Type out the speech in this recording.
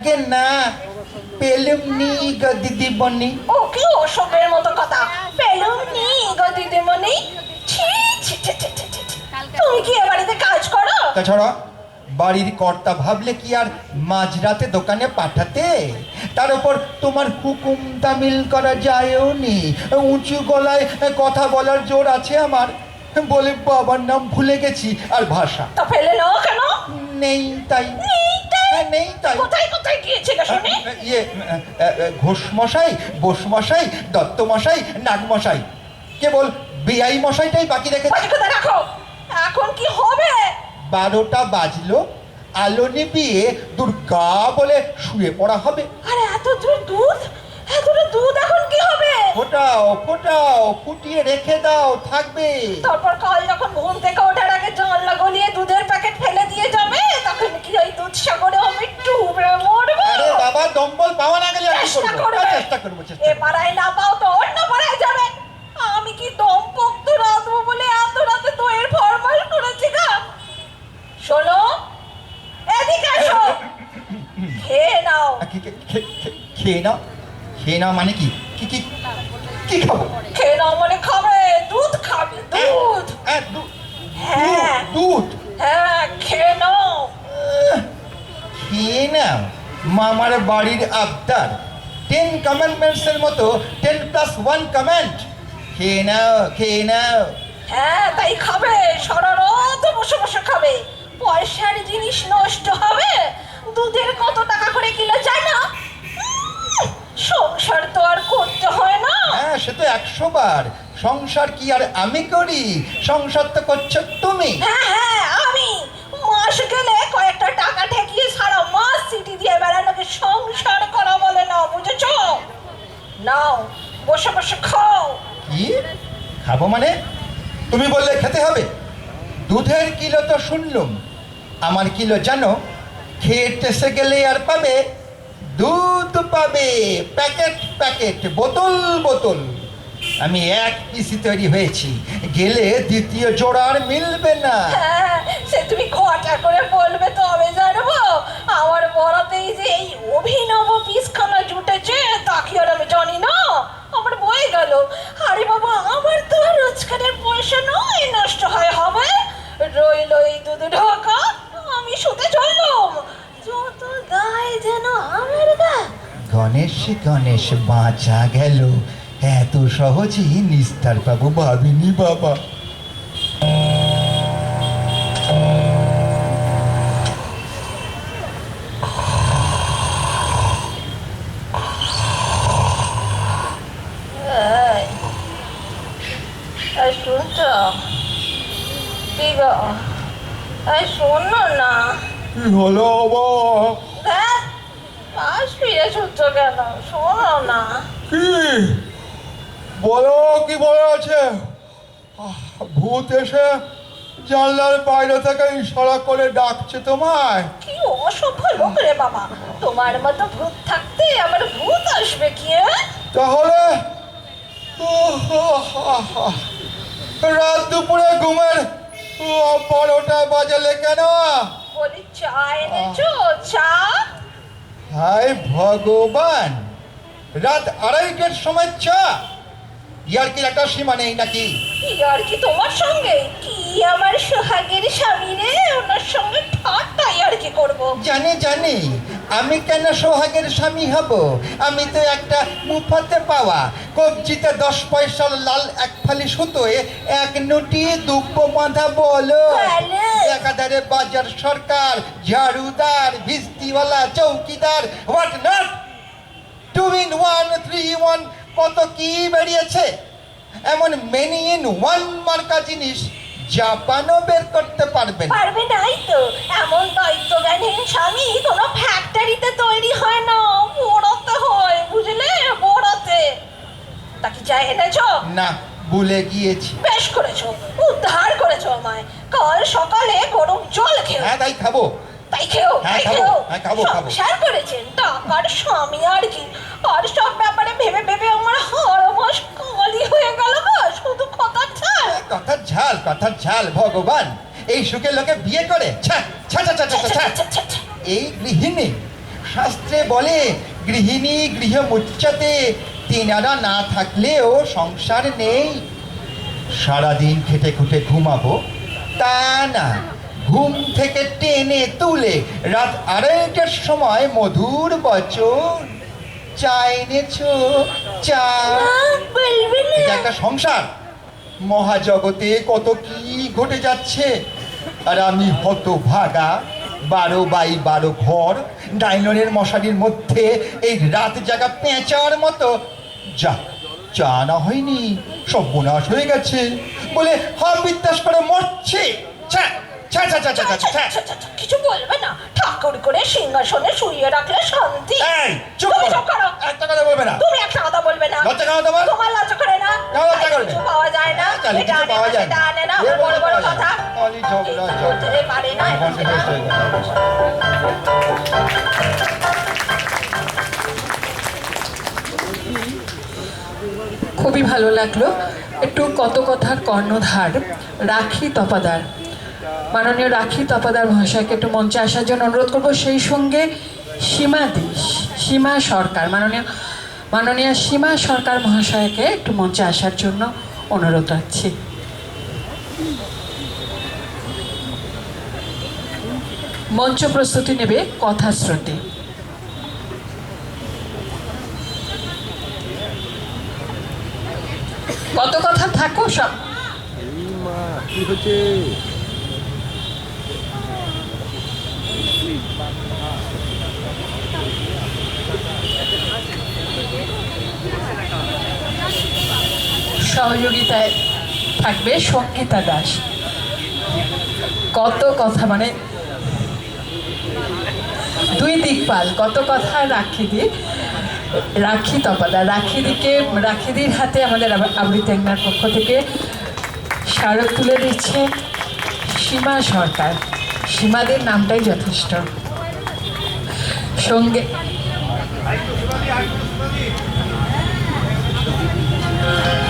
কে না পেলুম নি গো দিদি ও কি ওসবের মতো কথা। পেলুম নি গো দিদিমণি ছি ছি ছি ছি ছি, ছি, ছি। তুমি কি এ বাড়িতে কাজ করো? তাছাড়া বাড়ির কর্তা ভাবলে কি আর মাঝরাতে দোকানে পাঠাতে? তার উপর তোমার হুকুম তামিল করা যায়ও নি। উঁচু গলায় কথা বলার জোর আছে আমার। বলে বাবার নাম ভুলে গেছি আর ভাষা তো ফেলে নাও কেন? নেই তাই। নেই নেই তাই? কোথায় কোথায় গিয়েছিলে শুনি? ইয়ে ঘোষ মশাই বোস মশাই দত্ত মশাই নাগ মশাই কেবল বিআই মশাইটাই বাকি কথা রাখো। এখন কি হবে? বারোটা বাজলো আলো নিবিয়ে দুর্গা বলে শুয়ে পড়া হবে। আরে এত দুধ? এতটা দুধ এখন কি হবে? ফোটাও ফোটাও ফুটিয়ে রেখে দাও থাকবে। তারপর কাল যখন ঘুম থেকে ওঠার আগে জানলা গলিয়ে দুধের প্যাকেট ফেলে দিয়ে যাবে তখন কি ওই দুধ সাগরে আমি ডুবে মরবো আরে বাবা দম্বল পাওয়া না গেলে আর কি চেষ্টা করব চেষ্টা এ পাড়ায় না পাও তো অন্য পাড়ায় যাবে। আমি কি দম্পত্য রাঁধবো বলে এত রাতে তো এর ফরমাল করেছি গা? শোনো এদিকে এসো। খেয়ে নাও। খেয়ে নাও। খেয়ে নাও মানে কি? কি কি কি খাব? খেয়ে নাও মানে খাবে। দুধ খাবে দুধ। হ্যাঁ। দুধ। হ্যাঁ খেয়ে নাও। খেয়ে নাও। মামার বাড়ির আবদার। টেন কমান্ডমেন্টসের মতো টেন প্লাস ওয়ান কমান্ড খেয়ে নাও খেয়ে নাও। হ্যাঁ তাই খাবে। সারা রাত বসে বসে খাবে। পয়সার জিনিস নষ্ট হবে। দুধের কত টাকা করে কিলো যায় না? সংসার তো আর করতে হয় না। হ্যাঁ সে তো একশো বার। সংসার কি আর আমি করি? সংসার তো করছ তুমি। হ্যাঁ হ্যাঁ আমি। মাস গেলে কয়েকটা টাকা ঠেকিয়ে সারা মাস সিটি দিয়ে বেড়ানোকে সংসার করা বলে না বুঝেছ? নাও, বসে বসে খাও। কি? খাব মানে? তুমি বললে খেতে হবে। দুধের কিলো তো শুনলুম। আমার কিলো জানো খেয়ে টেসে গেলে আর পাবে, দুধ পাবে। প্যাকেট প্যাকেট, বোতল বোতল। আমি এক পিসি তৈরি হয়েছি। গেলে দ্বিতীয় জোড়ার মিলবে না। হ্যাঁ সে তুমি ঘটা করে বলবে তবে জানব। আমার বড়তেই যে এই অভিনব পিসখানা জুটেছে তা কি আর আমি জানি না। আমার বয়ে গেল। আরে বাবা আমার তো আর রোজগারের পয়সা নয় নষ্ট হয় হবে। রইল এই দুধ ঢাকা আমি শুতে চললাম। যত দায় যেন আমার গা। গণেশ গণেশ বাঁচা গেল। এত সহজেই নিস্তার পাবো ভাবিনি বাবা। শোনো না কি হলো বাবা? ধ্যাৎ, পাশ ফিরে ছুটছো কেন? শোনো না। কি? বলো কি বলে আছে? ভূত এসে জানলার বাইরে থেকে ইশারা করে ডাকছে তোমায়। কি অসভ্য লোক রে বাবা। তোমার মতো ভূত থাকতে আমার ভূত আসবে কি? তাহলে? রাত দুপুরে ঘুমের বারোটা বাজালে কেন? বলি চা এনেছো? চা? হায় ভগবান! রাত আড়াইটের সময় চা। ইয়ার কি একটা সীমা নেই নাকি? কি আর কি তোমার সঙ্গে? কি আমার সোহাগের স্বামী রে? ওনার সঙ্গে ঠাট্টাই আর কি করব। জানি জানি। আমি কেন সোহাগের স্বামী হব? আমি তো একটা মুফাতে পাওয়া। কবজিতে দশ পয়সার লাল এক ফালি সুতোয় এক নুটি দুব্ব বাঁধা বলো। বলো। একাধারে বাজার সরকার ঝাড়ুদার ভিস্তিওয়ালা চৌকিদার what not two in one three one কত কি বেরিয়েছে? এমন মেনি ইন ওয়ান মার্কা জিনিস জাপানও বের করতে পারবে পারবে নাই তো। এমন দায়িত্বজ্ঞানহীন স্বামী কোনো ফ্যাক্টরিতে তৈরি হয় না। বড়তে হয় বুঝলে? বড়তে তা কি চা এনেছো? না ভুলে গিয়েছি। বেশ করেছ উদ্ধার করেছ আমায়। কাল সকালে গরম জল খেও। হ্যাঁ তাই খাব। তাই খেও হ্যাঁ, তাই খাব, খেও হ্যাঁ, খাব, খাব। সংসার করেছেন টাকার স্বামী আর কি। আর সব ব্যাপারে ভেবে ভেবে আমার হাড় মাস কালি হয়ে গেল গো শুধু কথা ছাড় কথার ঝাল কথার ঝাল ভগবান। এই সুখে লোকে বিয়ে করে? ছ্যা, ছ্যা, ছ্যা। এই গৃহিণী শাস্ত্রে বলে গৃহিণী গৃহ মুচ্ছতে তিনারা না থাকলেও সংসার নেই। সারাদিন খেটে খুঁটে ঘুমাবো? তা না ঘুম থেকে টেনে তুলে রাত আড়াইটার সময় মধুর বচন। সংসার মহাজগতে কত কি ঘটে যাচ্ছে আর আমি হত ভাগা বারো বাই বারো ঘর ডাইননের মশারির মধ্যে এই রাত জাগা পেঁচার মতো যা চা না হয়নি সর্বনাশ হয়ে গেছে বলে হাম বিত্তাস করে মরছে ছ্যা, ছ্যা। আচ্ছা, আচ্ছা, আচ্ছা, কিছু বলবে না ঠাকুর করে সিংহাসনে শুইয়ে রাখলে শান্তি চুপ তুমি করো। চুপ করো একটা কথা বলবে না তুমি একটা কথা বলবে না তোমার? তোমার লজ্জা করে না কেন লজ্জা তাই করবে? পাওয়া যায় না এটা পাওয়া যায় না। আনে না বড় বড় কথা যায় ঝগড়া, ঝগড়া। পারে না এটা বসে সেটা। বসে কথা। খুবই ভালো লাগল একটু কত কথা কর্ণধার রাখি তপাদার মাননীয় রাখি তপাদার মহাশয়কে একটু মঞ্চে আসার জন্য অনুরোধ করব সেই সঙ্গে সীমা দেশ সীমা সরকার মাননীয় মাননীয় সীমা সরকার মহাশয়কে একটু মঞ্চে আসার জন্য অনুরোধ রাখছি। মঞ্চ প্রস্তুতি নেবে কথাশ্রুতি কত কথা থাকো সব। কি হচ্ছে? সহযোগিতায় থাকবে সঙ্গীতা দাস কত কথা মানে দুই দিকপাল কত কথা রাখি দি, রাখি তপাদা রাখিদিকে রাখিদির হাতে আমাদের আবৃত্তি একনার পক্ষ থেকে স্মারক তুলে দিচ্ছে সীমা সরকার সীমাদের নামটাই যথেষ্ট সঙ্গে Thank you.